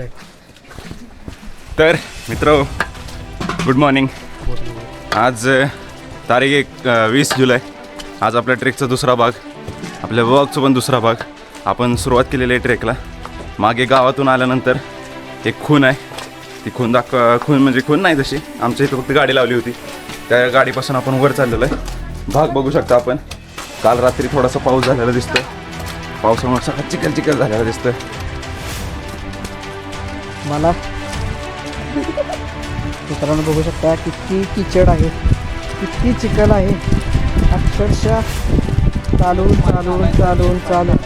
बसलाय तर मित्र गुड मॉर्निंग आज तारीख एक वीस जुलै. आज आपल्या ट्रेकचा दुसरा भाग आपल्या वर्कचा पण दुसरा भाग. आपण सुरुवात केलेली आहे ट्रेकला मागे गावातून आल्यानंतर एक खून आहे. ती खून दाख खून म्हणजे खून नाही तशी. आमच्या इथं फक्त गाडी लावली होती. त्या गाडीपासून आपण वर चाललेलो आहे. भाग बघू शकता आपण. काल रात्री थोडासा पाऊस झालेला दिसतं पावसामुळे सगळं चिकल चिकल झालेला दिसतं मला मित्रांनो बघू शकता किती किचड आहे. किती चिकल आहे. अक्षरशः चालून चालून चालून चालून.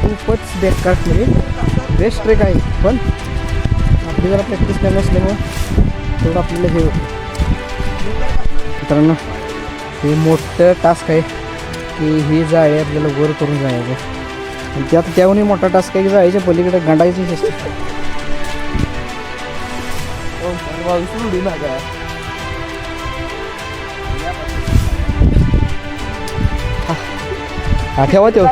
खूपच बेकार म्हणजे बेस्ट ट्रेक आहे. पण आपली जरा प्रॅक्टिस करणे असल्यामुळं तेवढं आपल्याला हे होतं. मित्रांनो हे मोठं टास्क आहे की ही जाळी आपल्याला वर करून जायचं. आणि त्यात त्याहूनही मोठा टास्क आहे की जायच्या पलीकडे गांडायची असते. हा ठेवा तेव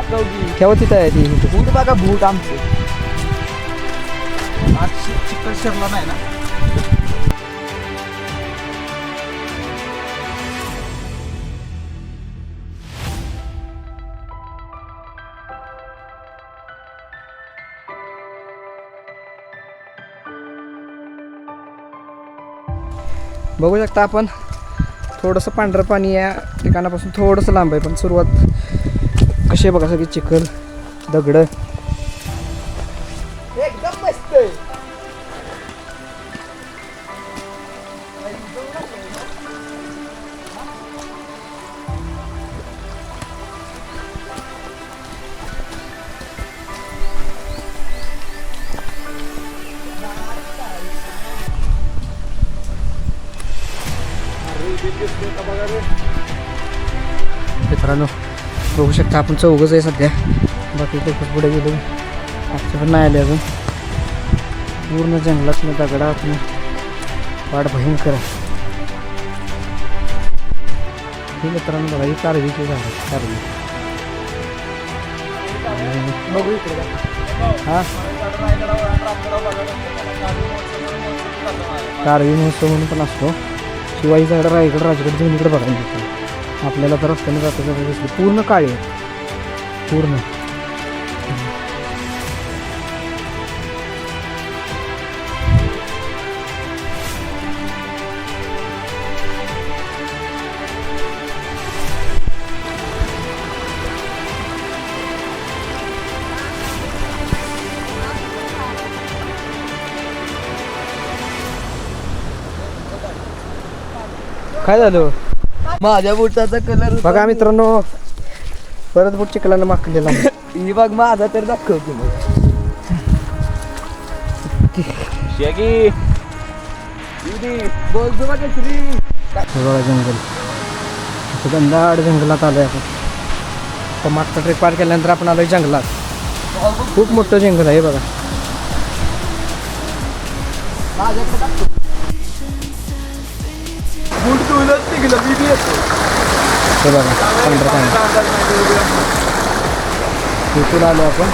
ठेवा तिथं आहे ती बूट बघा बूट आमचे आज चिकन शिरला नाही ना बघू शकता आपण थोडंसं पांढरं पाणी या ठिकाणापासून थोडंसं लांब आहे पण सुरुवात कशी आहे बघा सगळी चिखल दगडं. शकता आपण चौघच आहे सध्या. बाकी लोक पुढे गेलो. आजच्या पण नाही आले अजून. पूर्ण जंगलात दगडात वाट भयंकर आहे. ही मित्रांनो बघा ही कारवीची झाड कारवी. हा? कारवी महोत्सव म्हणून पण असतो. शिवाजी झाड रायगड राजगड इकडे. बघायला आपल्याला तर रस्त्याने जाता जाता दिसली पूर्ण काळी आहे. पूर्ण काय झालं? माझ्या बुटाचा कलर बघा मित्रांनो परत बुट चिखलानं माखलेला. ही बघ माझा तर दाखवतो मग. शेगी. बोल तू बघा श्री. हे बघा जंगल. असं गंधाड जंगलात आलोय आपण. तर मागचा ट्रेक पार केल्यानंतर आपण आलोय जंगलात. खूप मोठं जंगल आहे हे बघा. माझ्याकडे दाखव. बूट तुलत निघलं मी बी येतो हे बघा पांढरं पाणी इथून आलो आपण.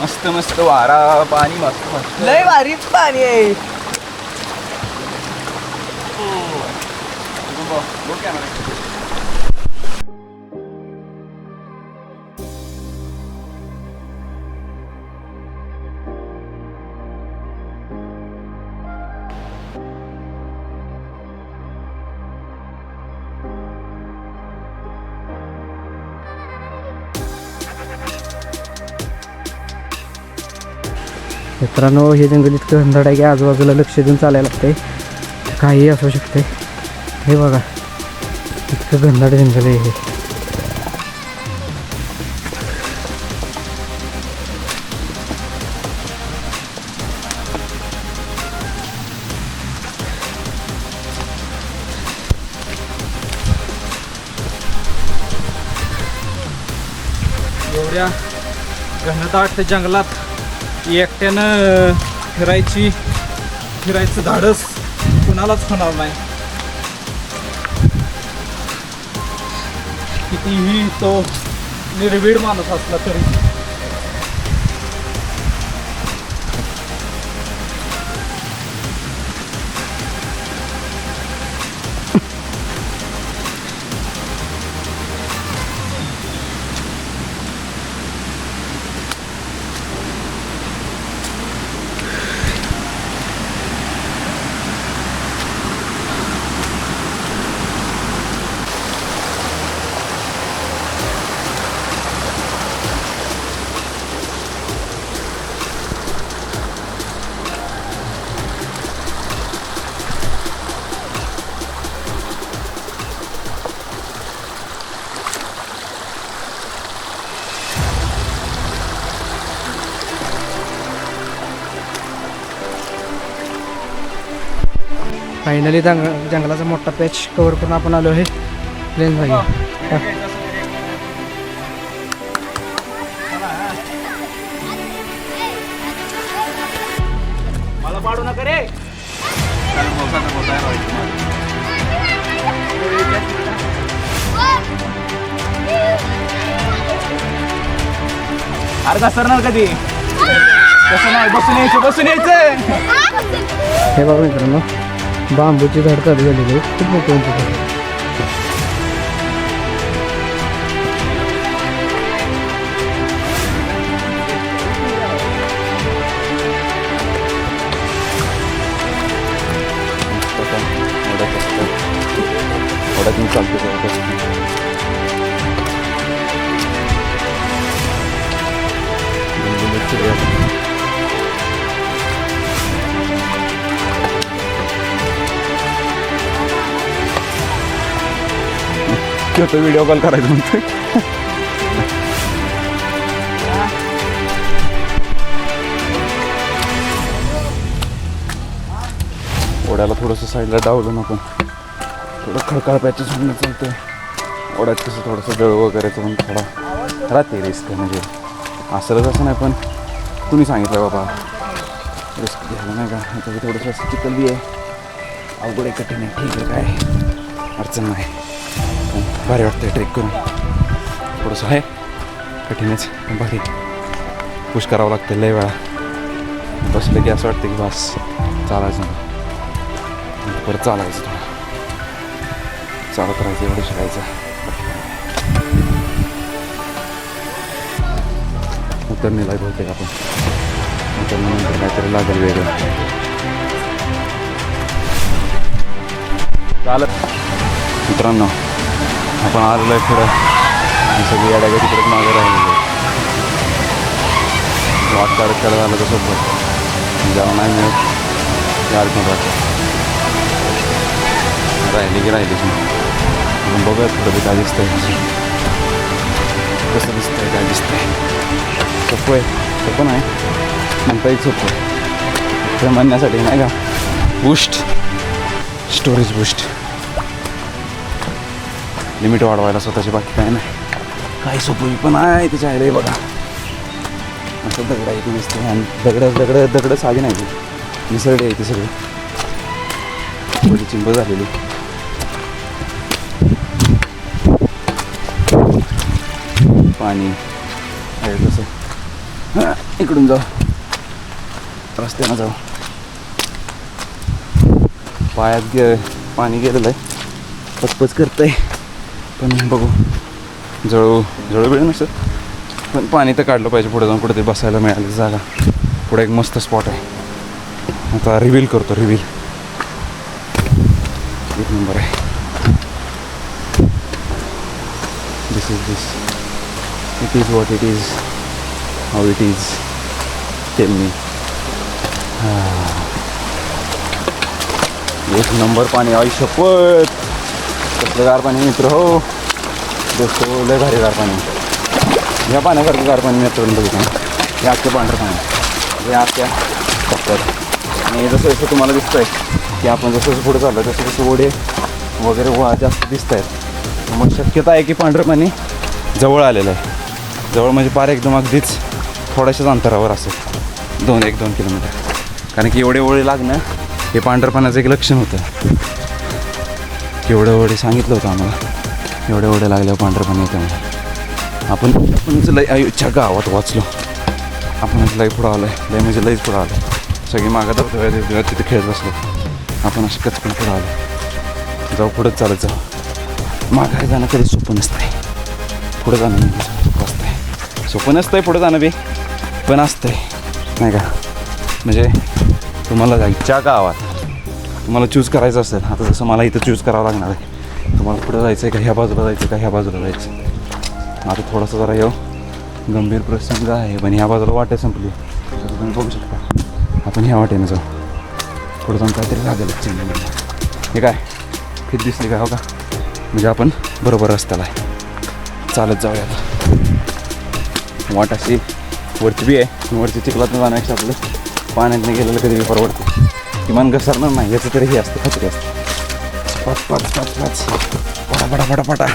मस्त मस्त वारा पाणी मस्त मस्त. लय भारीच पाणी आहे. मित्रांनो हे जंगल इतकं अंधाड आहे की आजूबाजूला लक्ष देऊन चालायला लागतंय. काहीही असू शकते हे बघा इतकं घनदाट जंगल आहे हे. एवढ्या घनदाट जंगलात एकट्यानं फिरायची फिरायचं धाडस कुणालाच होणार नाही. कितीही तो निर्भीड माणूस असला तरी. फायनली जंग जंगलाचा मोठा पॅच कवर करून आपण आलो आहे. प्लेन जागी अरे का सरणार कधी? कसं नाही बसून यायचं बसून यायचं. हे बघा मित्रांनो बांबूची झाड चालू झालेली आहे खूप मोठी उंची झाड. चालतो शक्य होतं व्हिडिओ कॉल करायचं म्हणतो ओढ्याला थोडंसं साईडला डावलं नको. थोडं खडकाळ पॅचेस म्हणून चालतंय. ओढ्यात कसं थोडंसं जळ वगैरेचं पण थोडा राहते रिस्क म्हणजे. असलंच असं नाही पण तुम्ही सांगितलं बाबा? रिस्क घ्यायला नाही का? आता थोडंसं असं चिकल बी आहे. अवघड आहे कठीण आहे. ठीक आहे काय अडचण नाही. भारी वाटतं ट्रेक करून. थोडंसं आहे. कठीणच भारी. पुश करावं लागतं लय वेळा. बसलं की असं वाटतं की बस चालायचं नाही. परत चालायचं थोडं. चालत राहायचं एवढं शिकायचं. नंतर नेलाय बहुतेक आपण. उतरल्यानंतर काहीतरी लागेल वेगळं. चालत. मित्रांनो आपण आलेलो आहे पुढं सगळी अडागा तिकडे मागे राहिलेली आहे वाट काढत काढत आलं तर सोबत? जेव्हा नाही मिळत. ते अडकून राहतं. राहिली की राहिलीच नाही आपण बघूयात पुढं ते काय दिसतंय. कसं दिसतंय काय दिसतंय. सोपं आहे. सोपं नाही. म्हणता येईल सोपं आहे. ते म्हणण्यासाठी नाही का? बुस्ट स्टोरेज बूस्ट लिमिट वाढवायला स्वतःची बाकी काय नाही. काही सोपी पण आहे त्याच्या आईला बघा. असं दगड आहे ती दिसते आणि दगड दगड दगड साधी नाही ती. निसर्ग आहे ती सगळी. थोडी चिंब झालेली. पाणी आहे कसं हां, इकडून जाऊ. रस्त्यानं जाऊ. पायात गे पाणी गेलेलं आहे. पचपच करतंय. पण बघू. जळू जळू बिळ नसतं. पण पाणी तर काढलं पाहिजे पुढे जाऊन कुठेतरी बसायला मिळाली जागा. पुढे एक मस्त स्पॉट आहे. आता रिव्हील करतो रिव्हील एक नंबर आहे. This is this it is what it is how it is tell me एक नंबर पाणी आई शपथ कसलं गार पाणी मित्र हो. दोस्त लय भारी गार पाणी. या पाण्यासारखं गार पाणी मी आतापर्यंत बघितलं. हे आजचं पांढरं पाणी. हे आजच्या कप्प्यात आणि जसं जसं तुम्हाला दिसतंय की आपण जसं जसं पुढे चाललं तसं तसं ओढे वगैरे वा जास्त दिसत आहेत मग शक्यता आहे की पांढरं पाणी जवळ आलेलं आहे. जवळ म्हणजे पार एकदम अगदीच थोड्याशाच अंतरावर असेल. दोन एक दोन किलोमीटर. कारण की एवढे ओळे लागणं हे पांढरपणाचं एक लक्षण होतं. एवढं एवढे सांगितलं होतं आम्हाला. एवढे ओढे लागल्यावर पांढरपण येतं म्हणून आपण आपणच लय आयुच्या गावात वाचलो आपण लय पुढं आलो आहे लय म्हणजे लईच पुढं आलो सगळी मागत होतो तिथे खेळत बसलो. आपण असे कचकन पुढं आलो जाऊ पुढंच चालत जाऊ. माघारी जाणं कधी सोपं नसतंय. पुढं जाणं सोपं सोपं असतंय. सोपं नसतंय पुढं जाणं बी. पण असतंय. नाही का? म्हणजे तुम्हाला जायच्या गावात तुम्हाला चूज करायचं असेल. आता जसं मला इथं चूज करावं लागणार आहे. तुम्हाला पुढं जायचं आहे का? ह्या बाजूला जायचं आहे का? ह्या बाजूला जायचं आहे? आता थोडासा जरा येऊ. गंभीर प्रसंग आहे पण ह्या बाजूला वाटे संपली. तर तुम्ही बघू शकता. आपण ह्या वाटेने जाऊ. पुढं जाऊन काहीतरी लागेल चिन्ह हे काय? फिर दिसली का? हो का? म्हणजे आपण बरोबर रस्त्याला आहे. चालत जाऊया वाट अशी वरती बी आहे. वरती चिखलातनं जाण्यापेक्षा आपलं पाण्यातनं गेलेलं कधी बी परवडते किमान घसरणार नाही याचं तरी हे असतं खात्री असतं. पाच पाच पाच पाच पटापटा पटापटा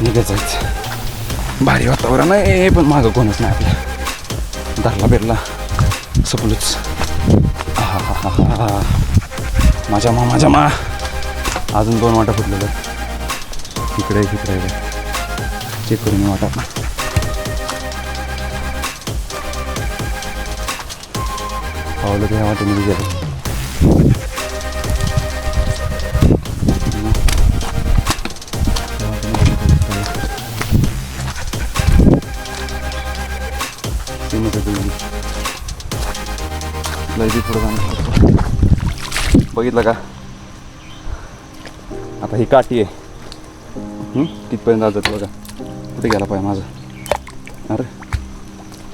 निघायचं भारी वातावरण आहे. पण मागं कोणच नाही आपल्या धरला बिरला. सपलूच. हा हा हा हा. माझ्या मा माझ्या मा. अजून दोन वाटा फुटलेलं इकडे एक, इकडे. चेक करून वाटा पावलं त्या वाटेमध्ये गेलं. लय बी जाणं बघितलं का? आता ही काठी आहे. तिथपर्यंत आज जाते बघा. कुठे गेला पाय माझा? अरे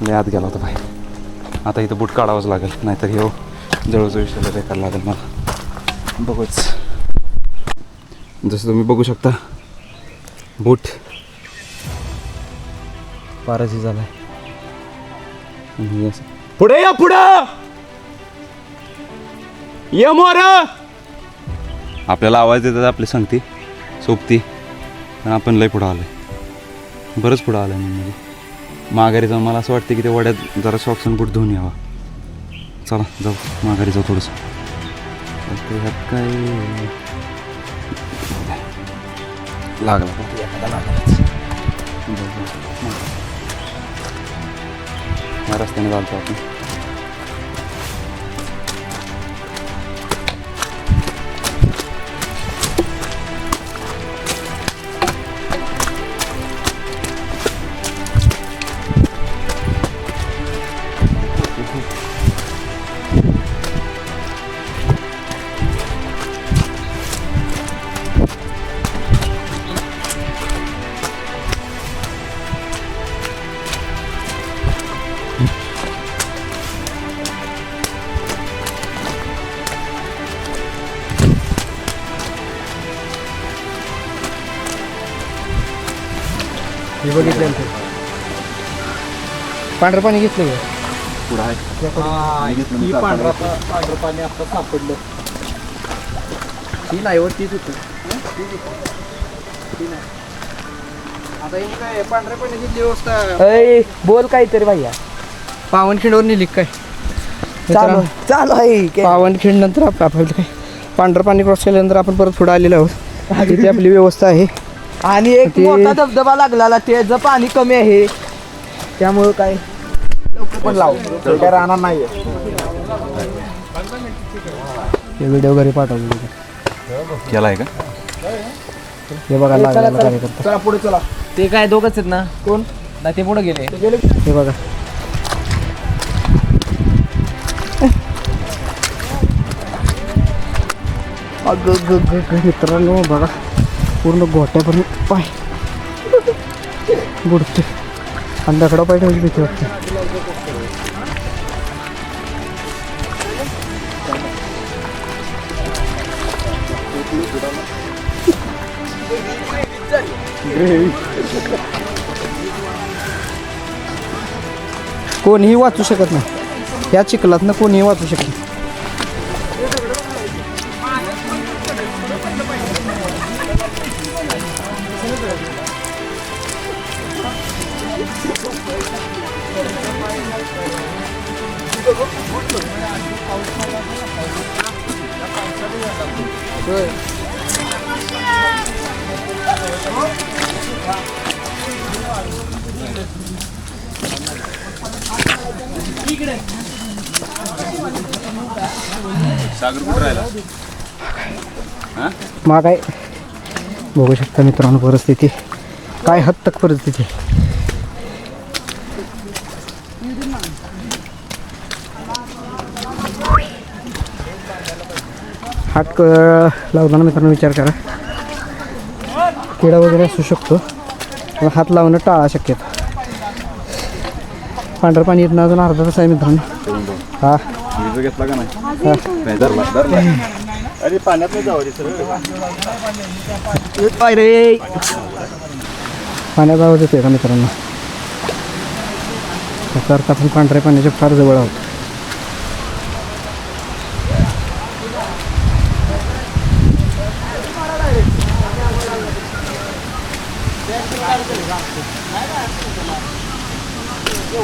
लय आत गेला होता पाय आता इथं बूट काढावंच लागेल. नाहीतर हे हो, जवळजवळ विषयाला बेकार लागेल मला. बघूच. जसं तुम्ही बघू शकता बूट पाराशी झालाय. पुढे या पुढं! ये मोर! आपल्याला आवाज देतात आपली सांगते. सोबती. पण आपण लय पुढं आलोय. बरंच पुढं आलं म्हणजे. माघारी जाऊन मला असं वाटतं की ते वड्यात जरा सॉक्स आणि बूट धुवून यावा. चला जाऊ. माघारी जाऊ थोडंसं. ह्यात काय? लागला का? रस्त्याने चालतो आपण. पांढरं पाणी घेतलं का पुढं आहे. ही पांढरा पांढरं पाणी आता सापडलं. ती नाही वर तीच होतं आता ही काय पांढऱ्या पाण्याची व्यवस्था अय बोल काहीतरी भैया. पावनखिंडवर नेली काय? चालू चालू आहे पावनखिंड नंतर आप- आपलं काय? पांढरं पाणी क्रॉस केल्यानंतर आपण परत पुढे आलेलो आहोत. तिथे आपली व्यवस्था आहे. आणि एक ते- मोठा धबधबा लागलेला त्याचं पाणी कमी आहे. त्यामुळं काय? पण लाव. काय राहणार नाही हे व्हिडिओ घरी पाठवले केला आहे का? हे बघा लागलेला कार्यकर्ता. चला पुढे चला. ते काय दोघच आहेत ना? कोण? नाही ते पुढे गेले. हे बघा. अगं ग ग ग मित्रांनो बघा. पूर्ण गोट्यापर्यंत पाय. बुडते अंधाकडा पाय ठेवायची भीती वाटते. कोणीही वाचू शकत नाही. या चिखलातनं कोणीही वाचू शकत नाही. सागर कुठं राहिला? माग आहे. बघू शकता मित्रांनो परिस्थिती. काय हद तक परिस्थिती. हात क लावताना मित्रांनो विचार करा. किडा वगैरे असू शकतो. हात लावणं टाळा शक्यतो. पांढरं पाणी येत ना अजून अर्धा तास आहे मित्रांनो. हा. घेतला का नाही? अरे पाण्यात पाय रे. आवाज येतोय का मित्रांनो. त्याचा अर्थ आपण पांढऱ्या पाण्याच्या फार जवळ आहोत.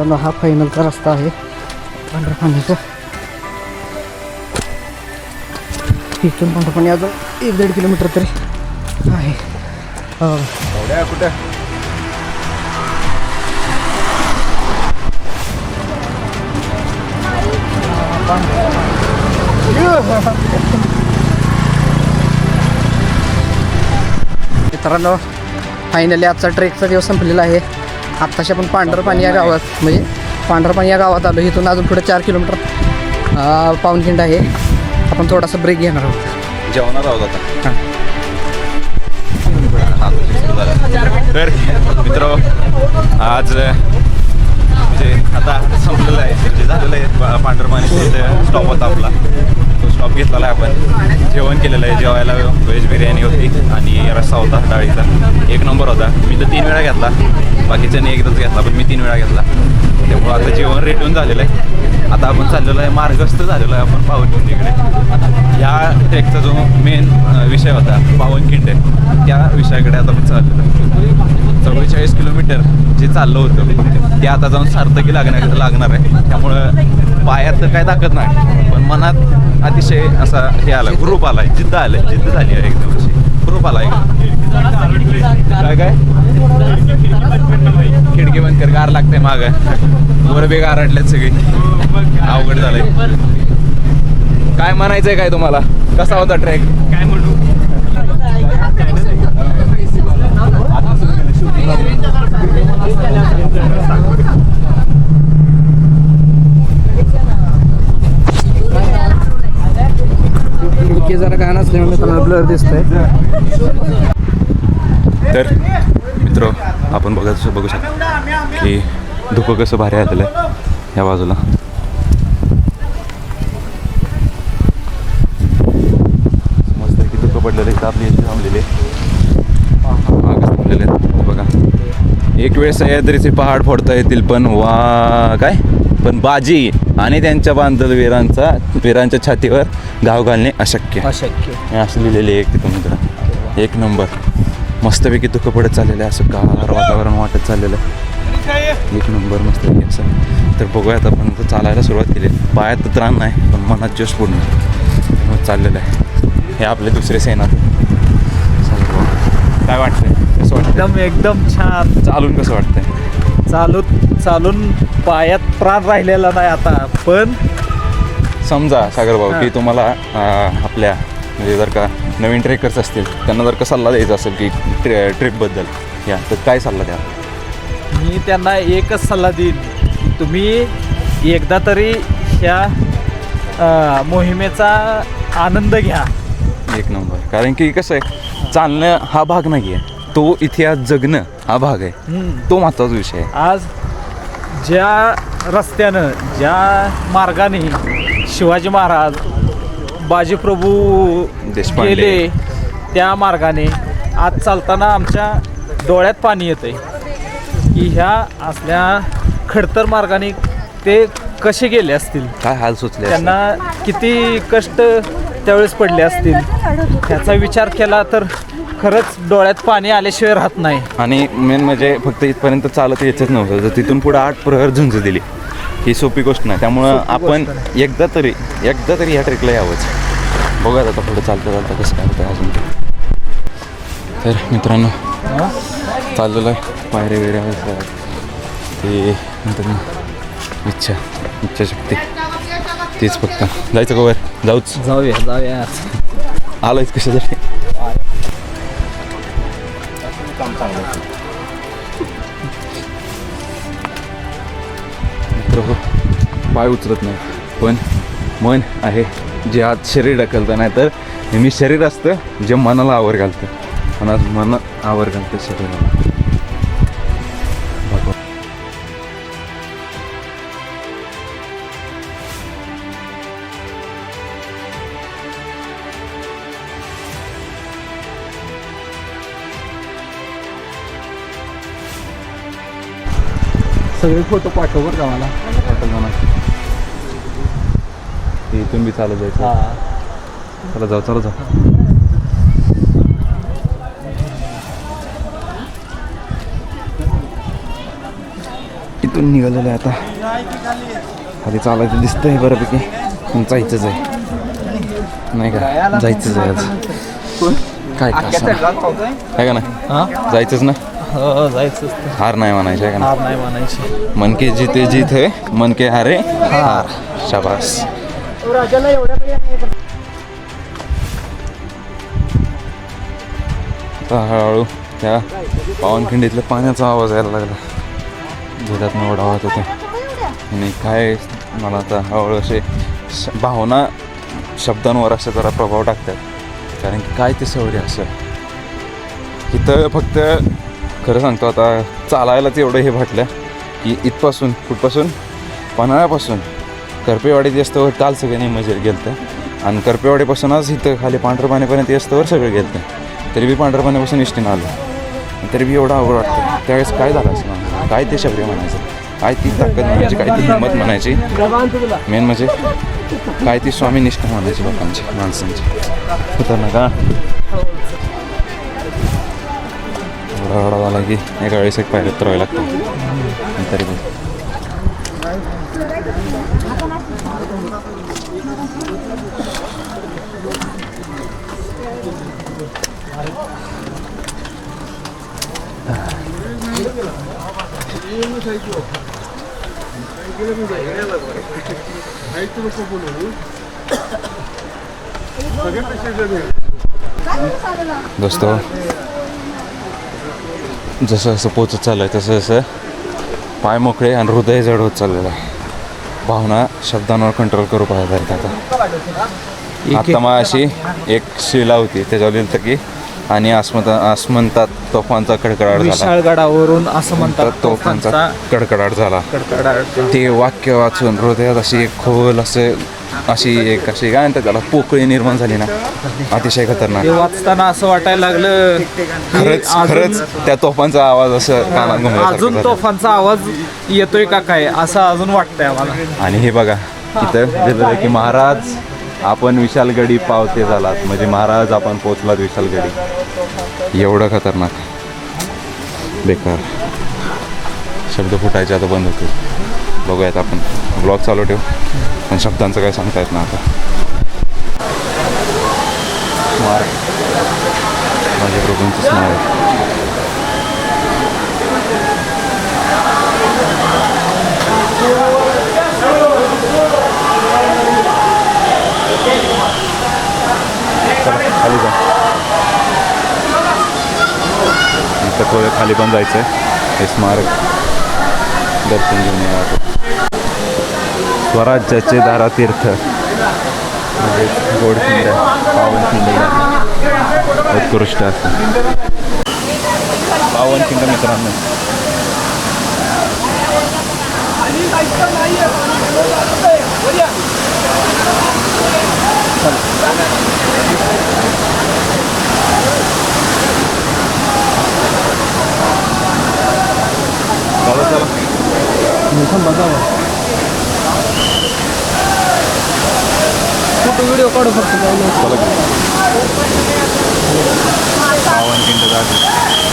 मित्रांनो हा फायनलचा रस्ता आहे. पांढऱ्या पाण्याचा इथून पांढरं पाणी अजून एक दीड किलोमीटर तरी आहे. कुठे? मित्रांनो फायनली आजचा ट्रेकचा दिवस संपलेला आहे. आत्ताशी आपण पांढरं पाणी या गावात म्हणजे पांढरं पाणी या गावात आलो. इथून अजून पुढे चार किलोमीटर अं, पाऊणखिंड आहे. आपण थोडासा ब्रेक घेणार आहोत. जेवणार आहोत आता. हां. तर मित्र आज म्हणजे आता संपलेलं आहे. म्हणजे झालेलं आहे पांढरपाणी स्टॉप होता आपला. स्टॉप घेतलेला आहे आपण. जेवण केलेलं आहे जेवायला व्हेज बिर्याणी होती आणि रस्सा होता डाळीचा. एक नंबर होता. मी तर तीन वेळा घेतला. बाकीच्यांनी एकदाच घेतला पण मी तीन वेळा घेतला. त्यामुळं आता जेवण रेटून झालेलं आहे. आता आपण चाललेलो आहे मार्गस्थ झालेलो आहे आपण पावनखिंडीकडे या ट्रेकचा जो मेन विषय होता पावनखिंड त्या विषयाकडे आता आपण चाललेलो आहे. चव्वेचाळीस किलोमीटर जे चाललं होतं ते आता जाऊन सार्थकी लागण्याकडे लागणार आहे. त्यामुळं पायात तर काय ताकद नाही पण मनात अतिशय असा हे आला ग्रुप आला आहे जिद्द आलं जिद्द झाली आहे एकदम अशी ग्रुप आला काय काय? खिडकी बंद कर गार लागते माग. वर बी गार अडल्यात सगळी. अवघड झालंय. काय म्हणायचंय काय तुम्हाला? कसा होता ट्रॅक काय म्हणू खिडकी जरा घाण असल्यामुळे मित्रांनो ब्लर दिसतंय. तर मित्र आपण बघत बघू शकतो की धुकं कसं भारी आलेलं आहे या बाजूला. मस्त की धुकं पडलेलं इथं आपली इथे थांबलेले थांबलेले आहेत बघा. एक वेळ सह्याद्रीचे पहाड फोडता येतील पण वा काय? पण बाजी. आणि त्यांच्या बांधल वीरांचा वीरांच्या छातीवर घाव घालणे अशक्य. अशक्य. हे असं लिहिलेले एक तिथं मित्र एक नंबर. मस्तपैकी दुःख पडत चाललेलं आहे असं गार वातावरण वाटत चाललेलं आहे. एक नंबर मस्तपैकी असं. तर बघूयात आपण चालायला सुरुवात केली. पायात तर त्राण नाही पण मनात जोश पूर्ण. चाललेलं आहे. हे आपले दुसरे सेना. काय वाटतंय? कसं वाटतं एकदम एकदम छान. चालून कसं वाटतंय? चालून चालून पायात प्राण राहिलेला नाही आता. पण समजा सागर भाऊ. की तुम्हाला अं, आपल्या म्हणजे जर का नवीन ट्रेकर्स असतील त्यांना जर का सल्ला द्यायचा असेल की ट्रि ट्रिपबद्दल या तर काय सल्ला द्या मी त्यांना एकच सल्ला देईन. की तुम्ही एकदा तरी ह्या अ, मोहिमेचा आनंद घ्या. एक नंबर. कारण की कसं आहे चालणं हा भाग नाही आहे तो इतिहास जगणं हा भाग आहे. तो महत्त्वाचा विषय आहे. आज ज्या रस्त्यानं ज्या मार्गाने शिवाजी महाराज बाजीप्रभू देशपांडे. गेले त्या मार्गाने आज चालताना आमच्या डोळ्यात पाणी येतं की ह्या असल्या खडतर मार्गाने ते कसे गेले असतील? काय हाल सुचले असतील? त्यांना किती कष्ट त्यावेळेस पडले असतील? त्याचा विचार केला तर खरंच डोळ्यात पाणी आल्याशिवाय राहत नाही. आणि मेन म्हणजे फक्त इथपर्यंत चालत यायचंच नव्हतं. तर तिथून पुढे आठ प्रहर झुंज दिली. ही सोपी गोष्ट नाही. त्यामुळं आपण एकदा तरी एकदा तरी या ट्रेकला यावंच. बघूयात आता पुढे चालतं चालतं कसं काय होतं अजून. तर मित्रांनो चाललेलं आहे. पायरे वगैरे. ते नंतर इच्छा इच्छाशक्ती तीच फक्त. जायचं का वर? जाऊच. जाऊया जाऊया. आलोयच कशासाठी? हो पाय उचलत नाही. पण मन आहे जे आज शरीर ढकलतं नाही तर नेहमी शरीर असतं जे मनाला आवर घालतं. मनात मन आवर घालतं शरीराला. सगळे फोटो पाठव बरं का मला. ना ते इथून बी चालत जायचं. चला जाऊ चला जाऊ. इथून निघालेलं आहे आता. खाली चालायचं दिसतंय बऱ्यापैकी. पण जायचंच आहे. नाही का? जायचंच आहे आज. काय का असं? आहे का नाही? जायचंच ना? हो जायचं हार नाही म्हणायचं आहे का हार नाही म्हणायची. मन के जीते जीत है मन के हारे. हार. शाबास. आता हळूहळू त्या पावनखिंडीतल्या पाण्याचा आवाज यायला लागला. दुधातनं ओढा वाहत होते आणि काय मला आता हळूहळू असे श- भावना शब्दांवर असं जरा प्रभाव टाकतात. कारण की काय ते सवडी असं? इथं फक्त खरं सांगतो आता चालायलाच एवढं हे वाटलं की इथपासून कुठपासून? पन्हाळ्यापासून. करपेवाडीत येस्तवर काल सगळे निमजर गेलं तर आणि आज इथं खाली पांढरपाण्यापर्यंत येस्तवर सगळं गेलं तर तरी बी पांढरपाण्यापासून इष्टीनं आलो. तरी बी एवढं आवड वाटतं. त्यावेळेस काय झालं असं काय ते शबरी म्हणायचं? काय ती ताकद म्हणायची? काय ती हिंमत म्हणायची? मेन म्हणजे काय ती स्वामीनिष्ठा म्हणायची लोकांची माणसांची. होतं ना का? एवढा झाला की एका वेळेस एक पायऱ्यात राहावं लागतं आणि तरी पण दोस्तो जसं जसं पोचत चाललं आहे तसं जसं पाय मोकळे आणि हृदय जड होत चाललेलं आहे. भावना शब्दांवर कंट्रोल करू पाहत आहेत आता. आता मग अशी एक शिला होती त्याच्यावर लिहिलं की आणि आसमंत आसमंतात तोफांचा कडकडाट झाला. विशाळगडावरून असं म्हणतात तोफांचा कडकडाट झाला. कडकडाट ते वाक्य वाचून हृदयात अशी एक खोल असं अशी एक अशी काय म्हणतात त्याला पोकळी निर्माण झाली ना. अतिशय खतरनाक. ते वाचताना असं वाटायला लागलं की खरंच अजून- खरंच त्या तोफांचा आवाज असं कानात घुमल्यासारखं अजून झालं. तोफांचा आवाज येतोय का काय? असं अजून वाटतंय आम्हाला. आणि हे बघा इथं दिलेलं आहे की महाराज आपण विशालगडी पावते झालात. म्हणजे महाराज आपण पोचलात विशालगडी. एवढं खतरनाक. बेकार. शब्द फुटायचे आता बंद होतील. बघूयात आपण. ब्लॉग चालू ठेवू. पण शब्दांचं काय सांगता येत ना आता. माझ्या प्रभूंचंच नाव आहे खाली जा. इथं खाली पण जायचं आहे हे स्मारक. दर्शन घेऊन या स्वराज्याचे दारातीर्थ म्हणजे गोडखिंड पावनखिंड उत्कृष्ट असं. पावनखिंड मित्रांनो. चला. चला. फोटो व्हिडिओ काढू फक्त काय नाही. चला पावनखिंड जाते